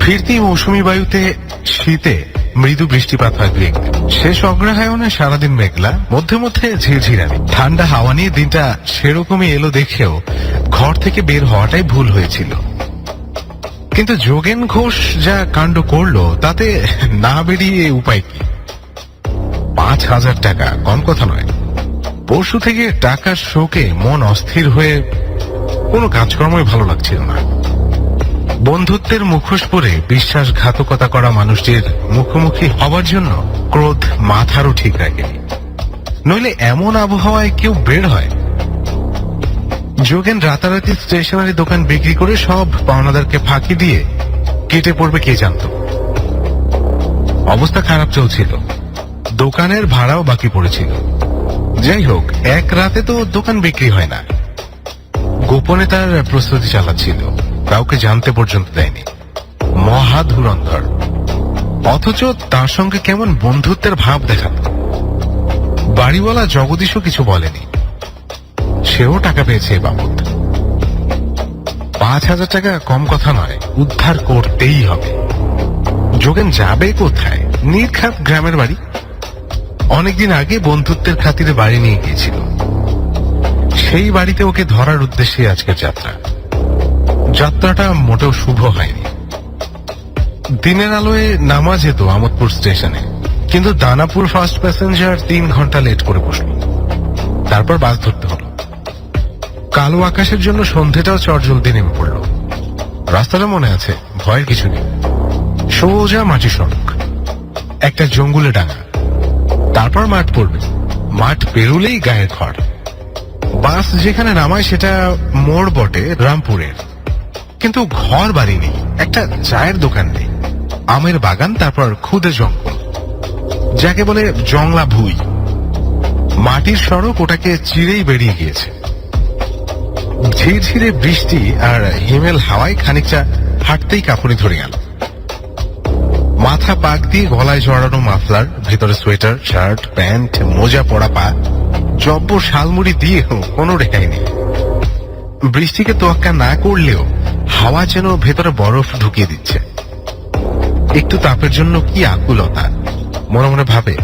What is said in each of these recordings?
ফিরতি মৌসুমী বায়ুতে শীতে মৃদু বৃষ্টিপাত হয় দু শেষ অগ্রহায়ণে সারাদিন মেঘলা, মধ্যে মধ্যে ঝিরঝিরানি। ঠান্ডা হাওয়া নিয়ে দিনটা সেরকমই এলো দেখেও ঘর থেকে বের হওয়াটাই ভুল হয়েছিল। কিন্তু যোগেন ঘোষ যা কাণ্ড করল, তাতে না বেরিয়ে উপায় কি? পাঁচ হাজার টাকা, কম কথা নয়। পরশু থেকে টাকার শোকে মন অস্থির হয়ে কোনো কাজকর্মই ভালো লাগছিল না। বন্ধুত্বের মুখোশ পরে বিশ্বাসঘাতকতা করা মানুষটির মুখোমুখি হবার জন্য ক্রোধ মাথারও ঠিক রাখেনি। নইলে এমন আবহাওয়ায় কেউ বের হয়। যোগেন রাতারাতি স্টেশনারি দোকান বিক্রি করে সব পাওনাদারকে ফাঁকি দিয়ে কেটে পড়বে কে জানত। অবস্থা খারাপ চলছিল। দোকানের ভাড়াও বাকি পড়েছিল। যাই হোক, এক রাতে তো দোকান বিক্রি হয় না। গোপনে তার প্রস্তুতি চালাচ্ছিল। কাউকে জানতে পর্যন্ত দেয়নি। মহা ধুরন্ধর। অথচ তার সঙ্গে কেমন বন্ধুত্বের ভাব দেখাত। বাড়িওয়ালা জগদীশও কিছু বলেনি। সেও টাকা পেয়েছে এ বাবদ। পাঁচ হাজার টাকা কম কথা নয়, উদ্ধার করতেই হবে। যোগেন যাবে কোথায়? নির্খাত গ্রামের বাড়ি? অনেকদিন আগে বন্ধুত্বের খাতিরে বাড়ি নিয়ে গিয়েছিল। সেই বাড়িতে ওকে ধরার উদ্দেশ্যে আজকের যাত্রা। যাত্রাটা মোটেও শুভ হয়নি। দিনের আলোয় নামা যেত আমোদপুর স্টেশনে, কিন্তু দানাপুর ফার্স্ট প্যাসেঞ্জার তিন ঘণ্টা লেট করে বসল। তারপর বাস ধরতে হলো। কালো আকাশের জন্য সন্ধেটাও চটজলদি নেমে পড়ল। রাস্তাটা মনে আছে, ভয়ের কিছু নেই। সোজা মাটি সড়ক। একটা জঙ্গুলে ডাঙা। তারপর মাঠ পড়বে। মাঠ পেরুলেই গায়ের ঘর বাস যেখানে নামায় সেটা মোড় বটে রামপুরের। কিন্তু ঘর বাড়ি নেই, একটা চায়ের দোকান নেই। আমের বাগান, তারপর খুদে জঙ্গল। যাকে বলে জংলা ভুই। মাটির সড়ক ওটাকে চিরেই বেরিয়ে গিয়েছে। ঝিরঝিরে বৃষ্টি আর হিমেল হাওয়ায় খানিকটা হাঁটতেই কাঁপুনি ধরে গেল। মাথা পাক দিয়ে গলায় জড়ানো মাফলার, ভেতরে সোয়েটার, শার্ট, প্যান্ট, মোজা পরা পা, জব্ব শালমুড়ি দিয়েও কোনো রেহাই নেই। বৃষ্টিকে তোয়াক্কা না করলেও হাওয়া যেন ভেতরে বরফ ঢুকিয়ে দিচ্ছে। একটু তাপের জন্য কি আকুলতা? মনে মনে ভাবে,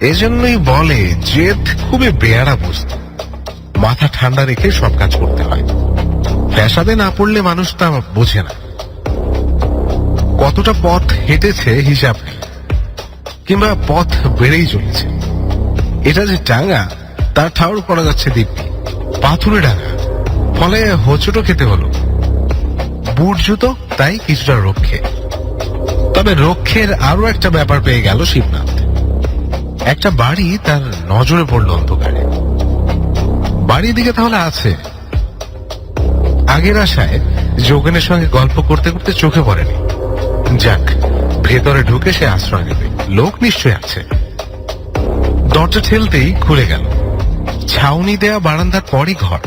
এজন্যই বলে, জেদ খুবই বেয়ারা বস্তু। মাথা ঠান্ডা রেখে সব কাজ করতে হয়। ফ্যাসাদে না পড়লে মানুষ তা বোঝে না। কতটা পথ হেঁটেছে হিসাব নেই। কিংবা পথ বেড়েই চলেছে। এটা যে ডাঙা তার ঠাউর করা যাচ্ছে দিব্যি। পাথুরে ডাঙা। ফলে হোঁচটো খেতে হলো। বুট জুতো, তাই কিছুটা রক্ষে। তবে রক্ষের আরও একটা ব্যাপার পেয়ে গেল শিবনাথ। একটা বাড়ি তার নজরে পড়ল অন্ধকারে। বাড়ির দিকে তাহলে আছে। আগের আশায় যোগেনের সঙ্গে গল্প করতে করতে চোখে পড়েনি। যাক, ভেতরে ঢুকে সে আশ্রয় নেবে। লোক নিশ্চয় আছে। দরজা ঠেলতেই খুলে গেল। ছাউনি দেয়া বারান্দার পরই ঘর।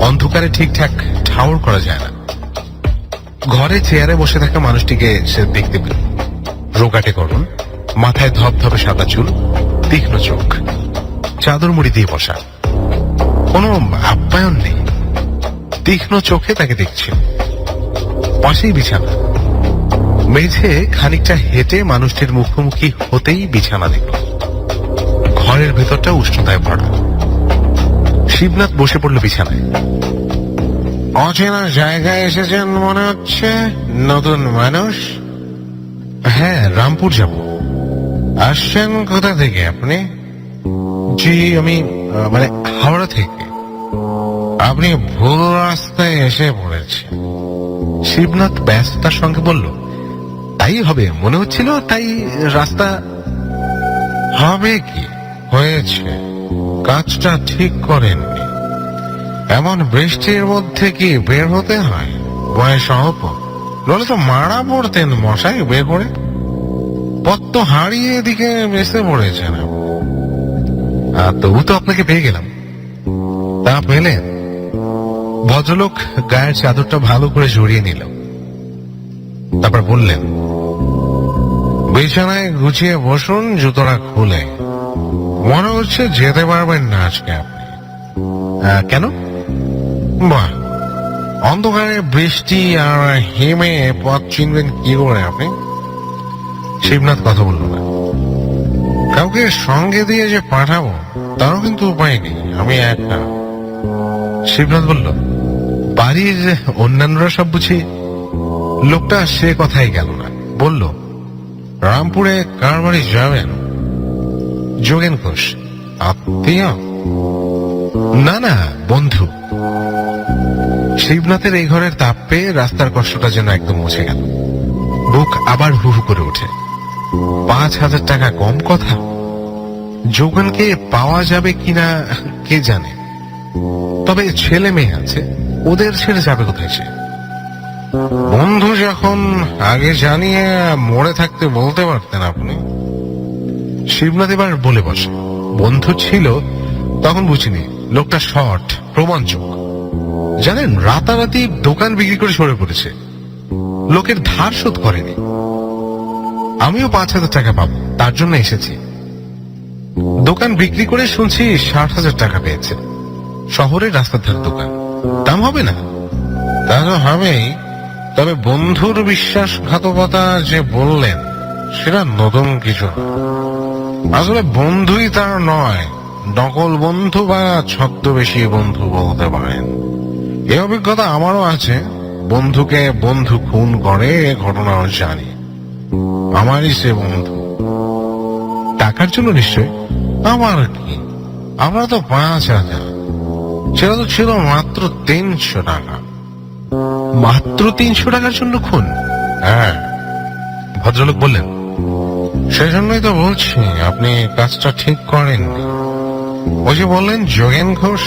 অন্ধকারে ঠিকঠাক ঠাউর করা যায় না। ঘরে চেয়ারে বসে থাকা মানুষটিকে সে দেখতে পেল। রোগাটে করুন মাথায় ধপধপে সাদা চুল, তীক্ষ্ণ চোখ, চাদর মুড়ি দিয়ে বসা। কোনো আপ্যায়ন নেই। তীক্ষ্ণ চোখে তাকে দেখছে পাশেই বিছানা। মেঝে খানিকটা হেঁটে মানুষটির মুখোমুখি হতেই বিছানা দেখল। ঘরের ভেতরটা উষ্ণতায় ভরা। শিবনাথ বসে পড়ল বিছানায়। অচেনা জায়গায় এসেছেন মনে হচ্ছে, নতুন মানুষ। হ্যাঁ রামপুর যাব। আসছেন কোথা থেকে আপনি? জি, আমি মানে হাওড়া থেকে। আপনি ভুল রাস্তায় এসে পড়েছেন। শিবনাথ ব্যস্ততার সঙ্গে বলল তাই হবে, মনে হচ্ছিল তাই রাস্তা হবে কি? হয়েছে। কাজটা ঠিক করেননি। এমন বৃষ্টির মধ্যে কি বের হতে হয়? বয়স অল্প। নলে তো মারা পড়তেন মশাই বের করে। পথ তো হারিয়ে এদিকে বেসে পড়েছেন আর তবু তো আপনাকে পেয়ে গেলাম। তা পেলেন ভদ্রলোক গায়ের চাদরটা ভালো করে জড়িয়ে নিল। তারপর বললেন, বিছানায় গুছিয়ে বসুন, জুতোটা খুলে। মনে হচ্ছে যেতে পারবেন না আজকে আপনি। কেন? অন্ধকারে বৃষ্টি আর হেমে পথ চিনবেন কি করে আপনি? শিবনাথ কথা বলল না। কাউকে সঙ্গে দিয়ে যে পাঠাবো, তারও কিন্তু উপায় নেই, আমি একটা শিবনাথ বলল, বাড়ির অন্যান্যরা সব বুঝি লোকটা সে কথাই গেল না। বলল, রামপুরে কার বাড়ি যাবেন? যোগেন ঘোষ। আত্মীয় না না, বন্ধু। শিবনাথের এই ঘরের তাপ পেয়ে রাস্তার কষ্টটা যেন একদম মুছে গেল। বুক আবার হু হু করে ওঠে। পাঁচ হাজার টাকা কম কথা? যোগানকে পাওয়া যাবে কিনা কে জানে? তবে ছেলে মেয়ে আছে, ওদের ছেড়ে যাবে কোথায় সে? বন্ধু যখন আগে জানিয়ে মরে থাকতে বলতে পারতেন আপনি, শিবনাথ এবার বলে বসে। বন্ধু ছিল, তখন বুঝিনি, লোকটা শর্ট রোমাঞ্চক জানেন, রাতারাতি দোকান বিক্রি করে সরে পড়েছে। লোকের ধার শোধ করেনি। আমিও পাঁচ হাজার টাকা পাবো, তার জন্য এসেছি। দোকান বিক্রি করে শুনছি ষাট হাজার টাকা পেয়েছে। শহরের রাস্তার ধার দোকান। দাম হবে না? তো হবেই। তবে বন্ধুর বিশ্বাসঘাতকতা যে বললেন, সেটা নতুন কিছু। আসলে বন্ধুই তার নয়, নকল বন্ধু বা ছদ্মবেশী বন্ধু বলতে পারেন। এ অভিজ্ঞতা আমারও আছে। বন্ধুকে বন্ধু খুন করে এ ঘটনাও জানি। আমারই সে বন্ধু। টাকার জন্য নিশ্চয়? আমার কি? আমরা তো পাঁচ হাজার। সেটা তো ছিল মাত্র তিনশো টাকা। মাত্র তিনশো টাকার জন্য খুন? হ্যাঁ ভদ্রলোক বললেন সেই জন্যই তো বলছি, আপনি কাজটা ঠিক করেননি। ওই যে বললেন, যোগেন ঘোষ,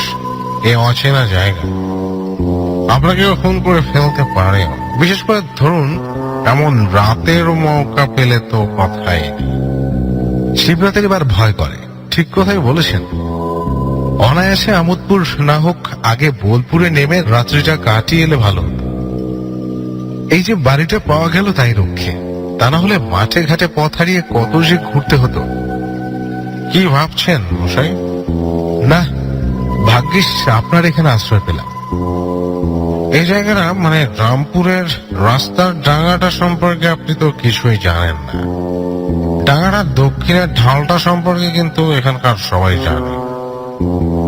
এ অচেনা জায়গা। আপনাকেও খুন করে ফেলতে পারে বিশেষ করে ধরুন, এমন রাতের মৌকা পেলে তো কথাই। শিবনাথের এবার ভয় করে। ঠিক কথাই বলেছেন। অনায়াসে আমোদপুর না হোক, আগে বোলপুরে নেমে রাত্রিটা কাটিয়ে এলে ভালো হতো। এই যে বাড়িটা পাওয়া গেল তাই রক্ষে। তা না হলে মাঠে ঘাটে পথ হারিয়ে কত যে ঘুরতে হতো। কি ভাবছেন মশাই? না, ভাগ্যিস আপনার এখানে আশ্রয় পেলাম। এই জায়গাটা মানে রামপুরের রাস্তার ডাঙাটা সম্পর্কে আপনি তো কিছুই জানেন না। ডাঙাটার দক্ষিণের ঢালটা সম্পর্কে কিন্তু এখানকার সবাই জানে।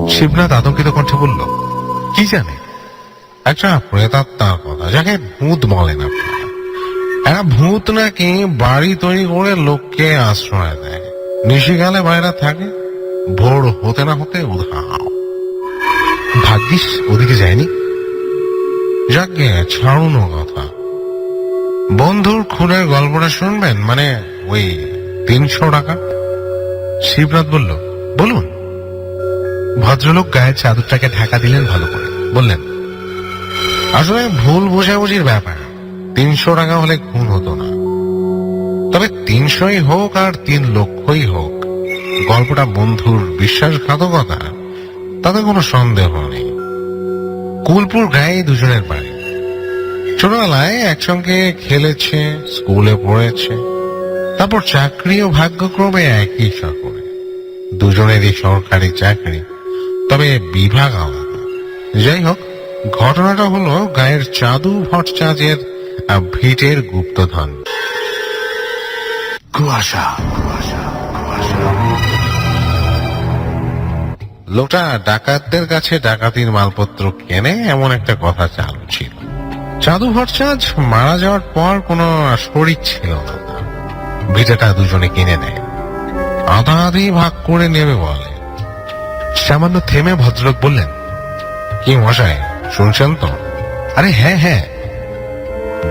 শিবনাথ আতঙ্কিত কণ্ঠে বলল, কি জানে? একটা প্রেতাত্মার কথা, যাকে ভূত বলেন আপনারা একটা ভূত নাকি বাড়ি তৈরি করে লোককে আশ্রয় দেয়। নিশিকালে বাইরে থাকে, ভোর হতে না হতে উধাও। ভাগ্যিস, ওদিকে যায়নি। যাকে ছাড়ুন কথা। বন্ধুর খুনের গল্পটা শুনবেন? মানে ওই তিনশো টাকা? শিবনাথ বলল, বলুন। ভদ্রলোক গায়ের চাদরটাকে ঢাকা দিলেন ভালো করে। বললেন আসলে ভুল বোঝাবুঝির ব্যাপার। তিনশো টাকা হলে খুন হতো না। তবে তিনশোই হোক আর তিন লক্ষই হোক, গল্পটা বন্ধুর বিশ্বাসঘাতকতা, তাতে কোনো সন্দেহ নেই। কুলপুর গায়ে দুজনের বাড়ি। ছোটবেলায় একসঙ্গে খেলেছে, স্কুলে পড়েছে, তারপর চাকরি ও ভাগ্যক্রমে একই সকলে। দুজনেরই সরকারি চাকরি, তবে বিভাগ আলাদা। যাই হোক ঘটনাটা হলো গায়ের চাদু ভট্টাচার্যের ভিটের গুপ্তধন। কুয়াশা। কুয়াশা কুয়াশা লোকটা ডাকাতদের কাছে ডাকাতির মালপত্র কেনে এমন একটা কথা চালু ছিল চাদু ভট্টাচার্য মারা যাওয়ার পর কোনো শরিক ছিল না। ভিটেটা দুজনে কিনে নেয়। আধা আধি ভাগ করে নেবে বলে। সামান্য থেমে ভদ্রলোক বললেন কি মশাই শুনছেন তো? আরে হ্যাঁ হ্যাঁ।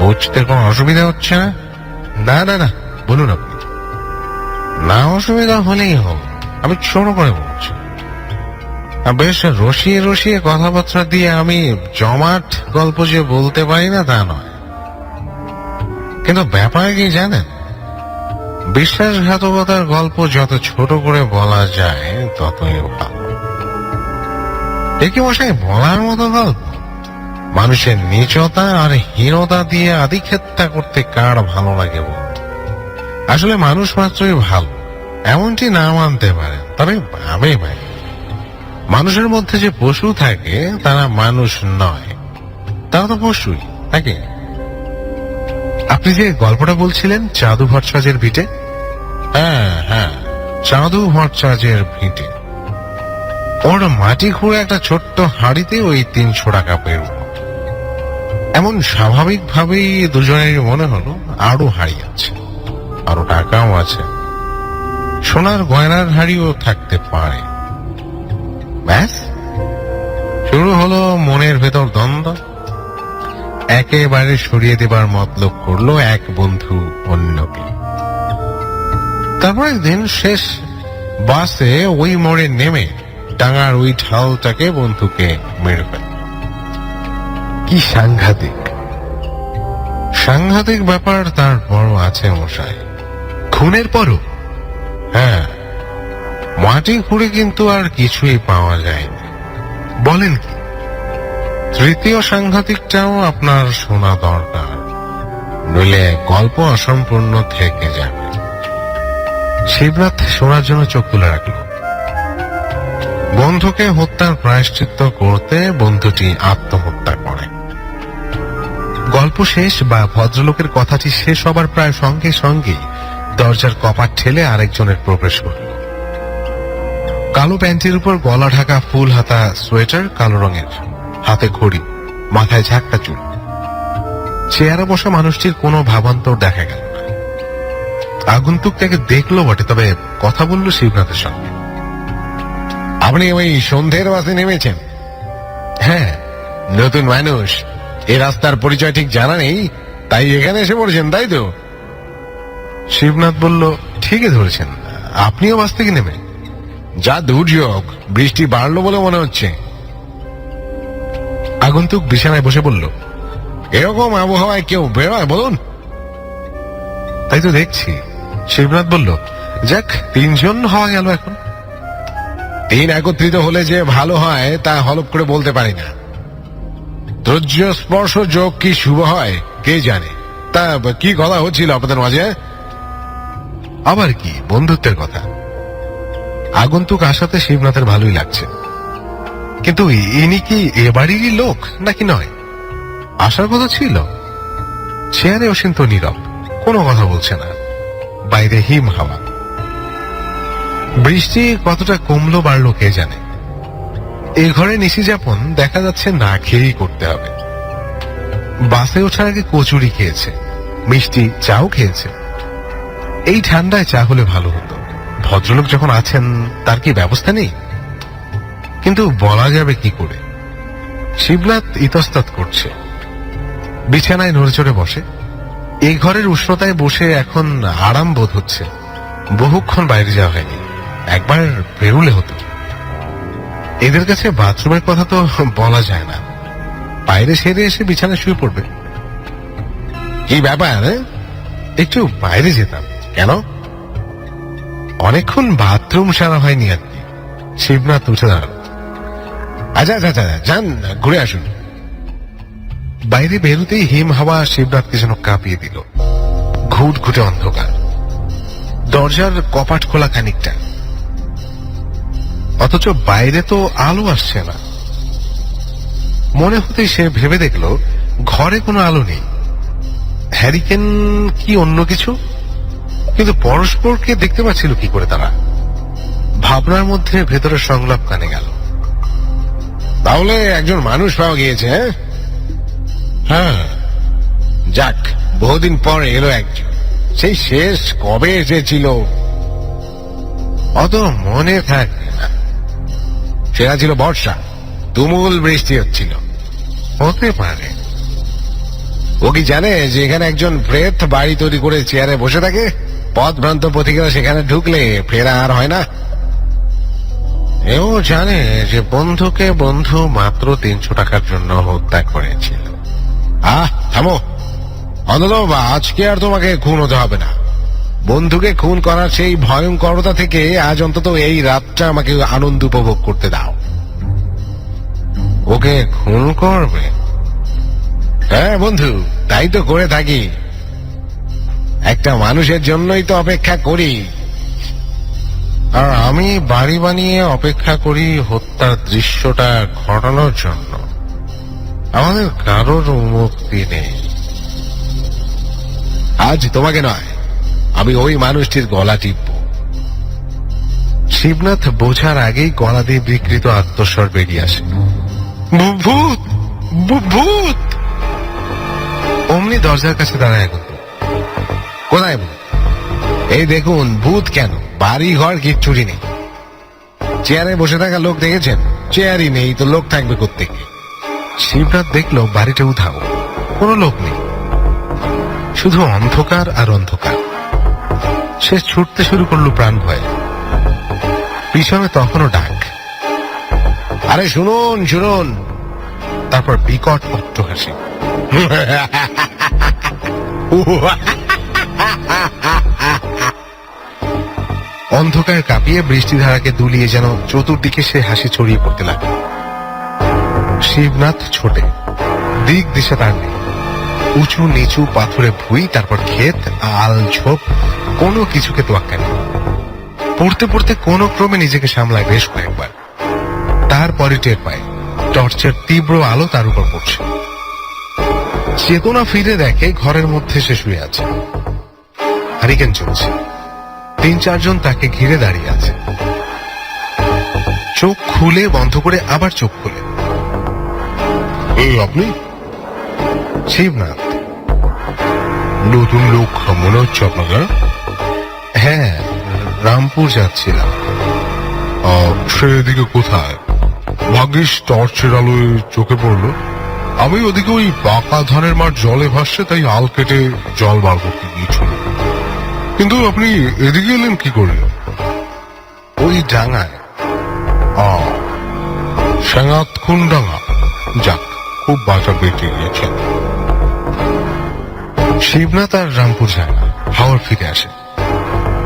বুঝতে কোনো অসুবিধা হচ্ছে না? না না না, বলুন আপনি। না অসুবিধা হলেই হোক, আমি ছোট করে বলছি। বেশ রসিয়ে রসিয়ে কথাবার্তা দিয়ে আমি জমাট গল্প যে বলতে পারি না, তা নয়। কিন্তু ব্যাপার কি জানেন? বিশ্বাসঘাতকতার গল্প যত ছোট করে বলা যায়, ততই ভালো। একে মশাই বলার মতো গল্প। মানুষের নিচতা আর হীনতা দিয়ে আদিক্ষেত্তা করতে কার ভালো লাগে? আসলে মানুষ মাত্রই ভালো, এমনটি না মানতে পারে, তবে ভাবে ভাই। মানুষের মধ্যে যে পশু থাকে, তারা মানুষ নয়। তারা তো পশুই, নাকি? আপনি যে গল্পটা বলছিলেন, চাঁদু ভট্টাচার্যের ভিটে? হ্যাঁ হ্যাঁ চাঁদু ভট্টাচার্যের ভিটে। ওর মাটি খুঁড়ে একটা ছোট্ট হাড়িতে ওই তিনশো টাকা পেরো এমন স্বাভাবিকভাবেই দুজনের মনে হলো আরও হাড়ি আছে, আরও টাকাও আছে। সোনার গয়নার হাড়িও থাকতে পারে। ব্যাস, শুরু হলো মনের ভেতর দ্বন্দ্ব। একেবারে সরিয়ে দেবার মতলব করল এক বন্ধু অন্যকে। তারপর দিন শেষ বাসে ওই মোড়ে নেমে ডাঙার ওই ঢালটাকে বন্ধুকে মেরে ফেল। কি সাংঘাতিক। সাংঘাতিক ব্যাপার তার বড় আছে মশাই। খুনের পরও? হ্যাঁ। মাটি খুঁড়ে কিন্তু আর কিছুই পাওয়া যায়নি। বলেন কি? তৃতীয় সাংঘাতিকটাও আপনার শোনা দরকার। নইলে গল্প অসম্পূর্ণ থেকে যাবে। শিবনাথ শোনার জন্য চোখ তুলে রাখল। বন্ধুকে হত্যার প্রায়শ্চিত্ত করতে বন্ধুটি আত্মহত্যা করে। গল্প শেষ বা ভদ্রলোকের কথাটি শেষ হবার প্রায় সঙ্গে সঙ্গেই দরজার কপাট ঠেলে আরেকজনের প্রবেশ করল। কালো প্যান্টের উপর গলা ঢাকা ফুল হাতা সোয়েটার কালো রঙের, হাতে ঘড়ি, মাথায় ঝাঁকটা চুল। চেয়ারে বসা মানুষটির কোনো ভাবান্তর দেখা গেল না। আগন্তুক তাকে দেখল বটে, তবে কথা বলল শিবনাথের সঙ্গে। আপনি ওই সন্ধ্যের বাসে নেমেছেন। হ্যাঁ নতুন মানুষ। এ রাস্তার পরিচয় ঠিক জানা নেই, তাই এখানে এসে পড়েছেন, তাই তো? শিবনাথ বলল, ঠিকই ধরেছেন, আপনিও বাস থেকে নেমে। যা দুর্যোগ, বৃষ্টি বাড়লো বলে মনে হচ্ছে। আগন্তুক বিছানায় বসে বলল, এরকম আবহাওয়ায় কেউ বেরোয় বলুন। তাই তো দেখছি, শিবনাথ বলল, যাক, তিনজন হওয়া গেল এখন। তিন একত্রিত হলে যে ভালো হয়, তা হলপ করে বলতে পারি না। ত্রজ্য স্পর্শ যোগ কি শুভ হয়, কে জানে? তা কি কথা হচ্ছিল আপনাদের মাঝে? আবার কি, বন্ধুত্বের কথা। আগন্তুক আসাতে শিবনাথের ভালোই লাগছে। কিন্তু ইনি কি এ বাড়িরই লোক নাকি নয়? আসার কথা ছিল। চেয়ারে অসিন্ত নীরব, কোনো কথা বলছে না। বাইরে হিম হাওয়া। বৃষ্টি কতটা কমলো বাড়লো কে জানে। এই ঘরে নিশি যাপন দেখা যাচ্ছে না খেয়েই করতে হবে। বাসে ওঠার আগে কচুরি খেয়েছে, মিষ্টি চাও খেয়েছে। এই ঠান্ডায় চা হলে ভালো হতো। ভদ্রলোক যখন আছেন, তার কি ব্যবস্থা নেই? কিন্তু বলা যাবে কি করে? শিবনাথ ইতস্তত করছে। বিছানায় নড়েচড়ে বসে। এই ঘরের উষ্ণতায় বসে এখন আরাম বোধ হচ্ছে। বহুক্ষণ বাইরে যাওয়া হয়নি। একবার বেরুলে হতো। এদের কাছে বাথরুমের কথা তো বলা যায় না। বাইরে সেরে এসে বিছানায় শুয়ে পড়বে। কি ব্যাপার একটু বাইরে যেতাম। কেন? অনেকক্ষণ বাথরুম সারা হয়নি আর কি। শিবনাথ উঠে দাঁড়াল। আচ্ছা আচ্ছা আচ্ছা যান, ঘুরে আসুন। বাইরে বেরোতেই হিম হাওয়া শিবনাথকে যেন কাঁপিয়ে দিল। ঘুট ঘুটে অন্ধকার। দরজার কপাট খোলা খানিকটা। অথচ বাইরে তো আলো আসছে না। মনে হতেই সে ভেবে দেখল, ঘরে কোনো আলো নেই। হ্যারিকেন কি অন্য কিছু? কিন্তু পরস্পরকে দেখতে পাচ্ছিল কি করে তারা। ভাবনার মধ্যে ভেতরের সংলাপ কানে গেল। তাহলে একজন মানুষ পাওয়া গিয়েছে হ্যাঁ? হ্যাঁ। যাক, বহুদিন পর এলো একজন সেই শেষ কবে এসেছিল অত মনে থাকে। না সেটা ছিল বর্ষা। তুমুল বৃষ্টি হচ্ছিল। হতে পারে। ও কি জানে যে এখানে একজন প্রেত বাড়ি তৈরি করে চেয়ারে বসে থাকে? পথ ভ্রান্ত পথিকেরা সেখানে ঢুকলে ফেরা আর হয় না। এও জানে যে বন্ধুকে বন্ধু মাত্র তিনশো টাকার জন্য হত্যা করেছিল। আহ, থামো। অন্তত আজকে আর তোমাকে খুন হতে হবে না। বন্ধুকে খুন করার সেই ভয়ঙ্করতা থেকে আজ অন্তত এই রাতটা আমাকে আনন্দ উপভোগ করতে দাও। ওকে খুন করবে? হ্যাঁ বন্ধু, তাই তো করে থাকি। একটা মানুষের জন্যই তো অপেক্ষা করি। আর আমি বাড়ি বানিয়ে অপেক্ষা করি হত্যার দৃশ্যটা ঘটানোর জন্য। আমাদের কারোর মুক্তি নেই। আজ তোমাকে নয় আমি ওই মানুষটির গলা টিপব। শিবনাথ বোঝার আগেই গলা দিয়ে বিকৃত আত্মস্বর বেরিয়ে আসে। ভূত ভূত অমনি দরজার কাছে দাঁড়ায় গেল কোথায় ভূত এই দেখুন, ভূত কেন? বাড়ি ঘর কিচ্ছুটি নেই। চেয়ারে বসে থাকা লোক দেখেছেন? চেয়ারই নেই, তো লোক থাকবে কোথেকে শিবনাথ দেখল, বাড়িটা উধাও। কোনো লোক নেই। শুধু অন্ধকার আর অন্ধকার। সে ছুটতে শুরু করল প্রাণ ভয়ে। পিছনে তখনও ডাক। আরে শুনুন শুনুন। তারপর বিকট অট্ট হাসি। অন্ধকার কাঁপিয়ে বৃষ্টিধারাকে দুলিয়ে যেন চতুর্দিকে সে হাসি ছড়িয়ে পড়তে লাগে শিবনাথ ছোটে, দিক দিশা তার নেই। উঁচু নিচু পাথরে ভুই, তারপর ক্ষেত, আল ঝোপ কোনো কিছুকে তোয়াক্কা নেই। পড়তে পড়তে কোনো ক্রমে নিজেকে সামলায় বেশ কয়েকবার। তারপরে টের পায় টর্চের তীব্র আলো তার উপর পড়ছে। চেতনা ফিরে দেখে ঘরের মধ্যে সে শুয়ে আছে। হারিকেন চলছে। তিন চারজন তাকে ঘিরে দাঁড়িয়ে আছে। চোখ খুলে বন্ধ করে আবার চোখ খুলে। এই আপনি? শিবনাথ। নতুন লোক মনে হচ্ছে আপনাকে হ্যাঁ রামপুর যাচ্ছিলাম। সে এদিকে কোথায়? ভাগ্যিস টর্চের আলোয় চোখে পড়ল। আমি ওদিকে ওই পাকা ধানের মাঠ জলে ভাসছে তাই আল কেটে জল বার করতে গিয়েছিল কিন্তু আপনি এদিকে এলেন কি করে? ওই ডাঙায়। ডাঙা যাক খুব বাঁচা বেঁচে গিয়েছেন শিবনাথ আর রামপুর যায় না হাওড় ফিরে আসে।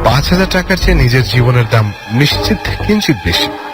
পাঁচ হাজার টাকার চেয়ে নিজের জীবনের দাম নিশ্চিত কিঞ্চিত বেশি।